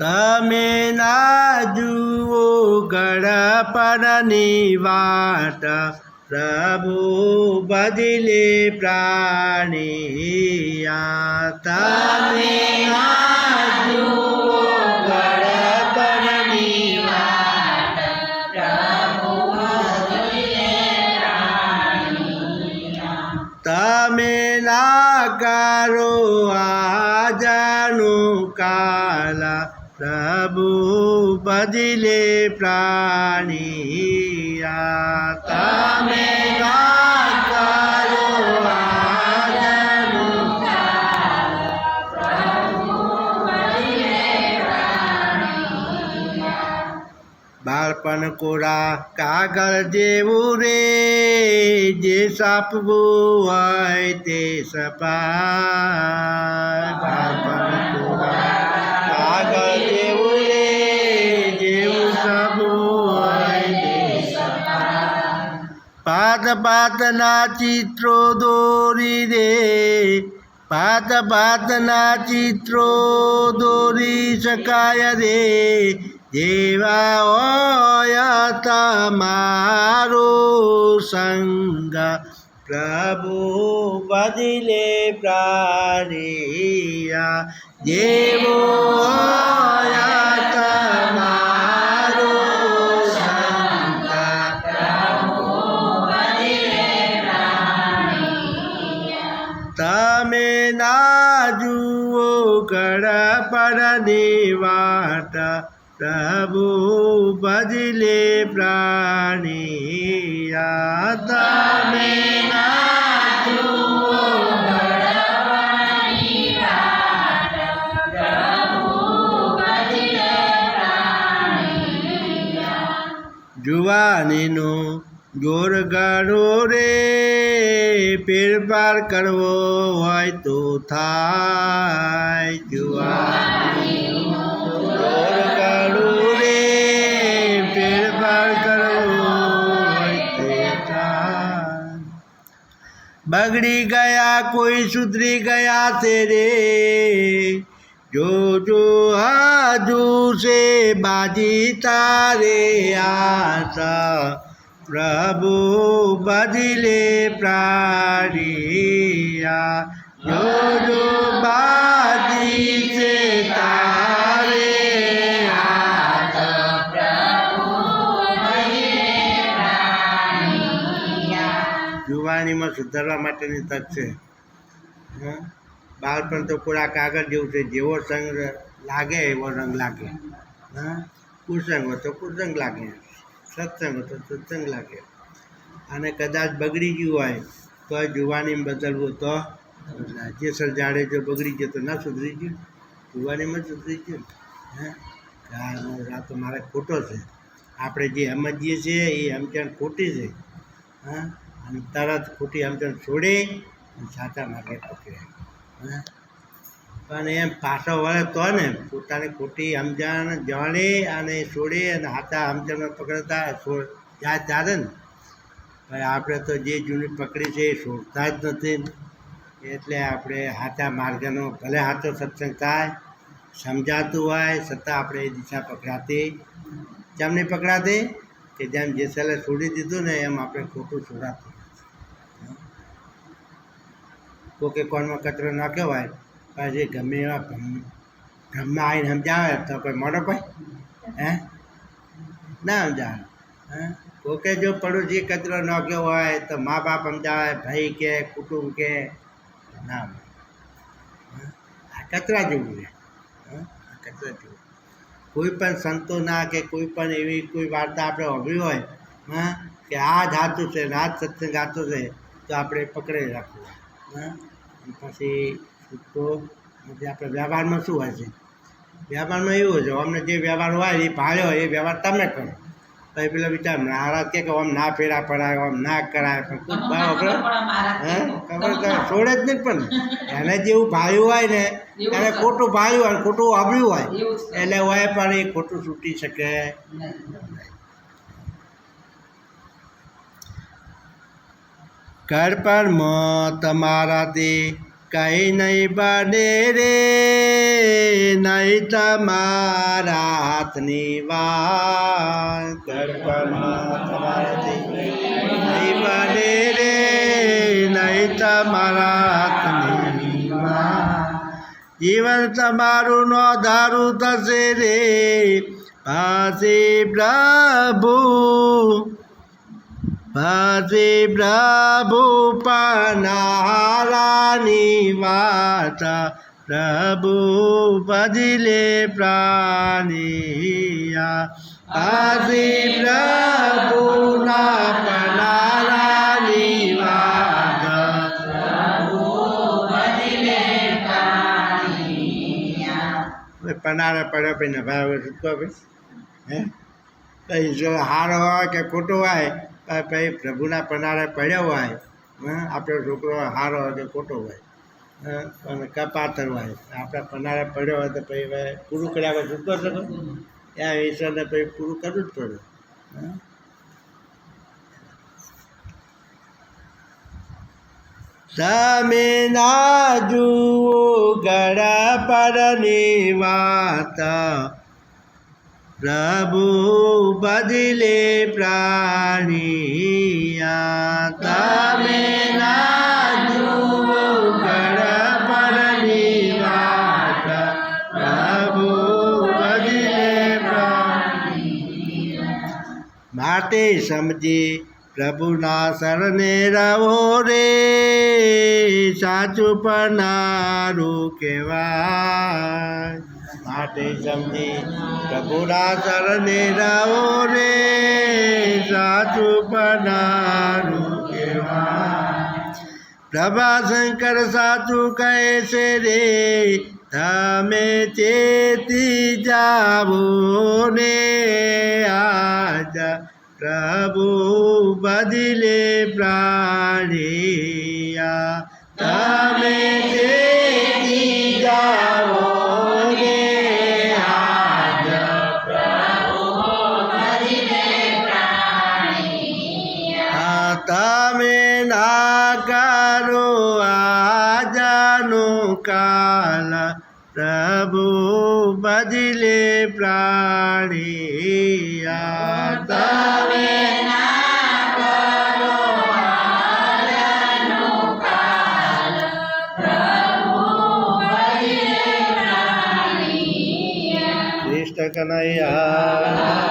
તમે ના જુઓ ગળપણની વાટ પ્રભુ બદલે પ્રાણીયા તમે ના જુઓ ગળપણની વાટ તમે ના કરો આજાનું કાલા. પ્રભુ બદલે પ્રાણીયા તમે બાળપણ કોરા કાગળ જેવું રે, જે સાપવું હોય તે સપા બાળપણ પાત પાતના ચિત્રો દોરી રે. પાત પાતના ચિત્રો દોરી શકાય રે. જેવા હોય તમારો સંગ પ્રભુ બદલે પ્રારિયા. જેવો પ્રભુ બદલે પ્રાણીયા તમે ના જુવાનીનું જોર ગાળો રે. ફેરફાર કરવો હોય તો થાય. ગાળો રે, ફેરફાર કરવો હોય તે થાય. બગડી ગયા કોઈ, સુધરી ગયા તે રે જો જો હાજુ છે બાજી તારે આશા. પ્રભુ બદલે પ્રારિયા જો જો બાજી છે તારે જુવાણીમાં સુધારવા માટેની તક છે? બાળપણ તો પૂરા કાગળ જેવું છે, જેવો સંગ લાગે એવો રંગ લાગે. હા? કુસંગ હોય તો કુસંગ લાગે. સત્સંગ હતો સત્સંગ લાગે. અને કદાચ બગડી ગયું હોય તો જુવાની બદલવું તો. જેસર જાડે જો બગડી ગયો તો ના સુધરી ગયું. જુવાનીમાં સુધરી ગયું. હે? આ તો મારે ખોટો છે. આપણે જે સમજીએ છીએ એ સમજણ ખોટી છે. હા? અને તરત ખોટી સમજણ છોડે અને સાચા માર્ગે પકડે હા? પણ એમ પાછો વળે તો ને પોતાની ખોટી સમજણ જાણી અને છોડી અને હાથા સમજણ પકડતા જાય ત્યારે ને. પણ આપણે તો જે જૂની પકડી છે એ છોડતા જ નથી. એટલે આપણે હાથા માર્ગનો ભલે હાથો સત્સંગ થાય, સમજાતું હોય, છતાં આપણે એ દિશા પકડાતી. જેમ નહીં પકડાતી કે જેમ જેસલે છોડી દીધું ને એમ આપણે ખોટું છોડાતું. કોકે કોનમાં કચરો નાખ્યો હોય પછી ગમે એવા ભ્રમમાં આવીને સમજાવે તો કોઈ મોડો ભાઈ હે ના સમજાવે હે કોકે જો પડોશી કચરો નાખ્યો હોય તો મા બાપ સમજાવે ભાઈ કે કુટુંબ કે ના? આ કચરા જેવું છે? આ કચરા જેવું કોઈ પણ સંતોના કે કોઈ પણ એવી કોઈ વાર્તા આપણે સાંભળી હોય હા કે આ જ હાથું છે ને જ સત્સંગ હાથું છે તો આપણે પકડી રાખવું હા પછી તો આપણે વ્યવહારમાં શું હોય છે? વ્યવહારમાં એવું હોય છે અમને જે વ્યવહાર હોય એ ભાળ્યો એ વ્યવહાર તમે કરો. એ પેલા વિચાર મહારાજ કે આમ ના ફેરા પડાય આમ ના કરાય પણ ખૂબ બરાબર હે? ખબર તો છોડે જ નહીં પણ એને જેવું ભાળ્યું હોય ને એને ખોટું ભાળ્યું હોય ખોટું વાપર્યું હોય એટલે હોય પણ એ ખોટું છૂટી શકે. ઘડપણમાં તમારાથી કઈ નહીં બને રે નહીં તમારા હાથની વાત. નહીં બને રે નહીં તમારા હાથની જીવન તમારું નો ધારું થશે રે પાસે પ્રભુ. પાસે પ્રભુ પનારાની વાતા, પ્રભુ ભજલે પ્રાણિયા. પાસે પ્રભુના પનારાની પનારા પડ્યો પછી છૂટકો ભાઈ? હે? કઈ જો હારો હોય કે ખોટો હોય પછી પ્રભુના પનારે પડ્યો હોય આપણો છોકરો હારો હોય કે ખોટો હોય અને કપાતર હોય. આપણા પનારે પડ્યો હોય તો પછી હવે પૂરું કર્યા હોય છૂટકો શકો ત્યાં ઈશ્વરને પછી પૂરું કરવું જ પડે તમે ના જુઓ ગળા પરની વાત. પ્રભુ બદલે પ્રાણિયા. તમે માટે સમજી પ્રભુના શરણે રહો રે. સાચું પનારું કહેવાય. માટે સમજી પ્રભુના ચરણે રહો રે, સાચું પનારું કહેવાય. પ્રભાશંકર સાચું કહે છે રે તમે ચેતી જાવો ને, આજ પ્રભુ બદલે પ્રાણિયા તમે ના કરો આજાનું કાલ પ્રભુ બદલે પ્રાણિયા તમે કનૈયા.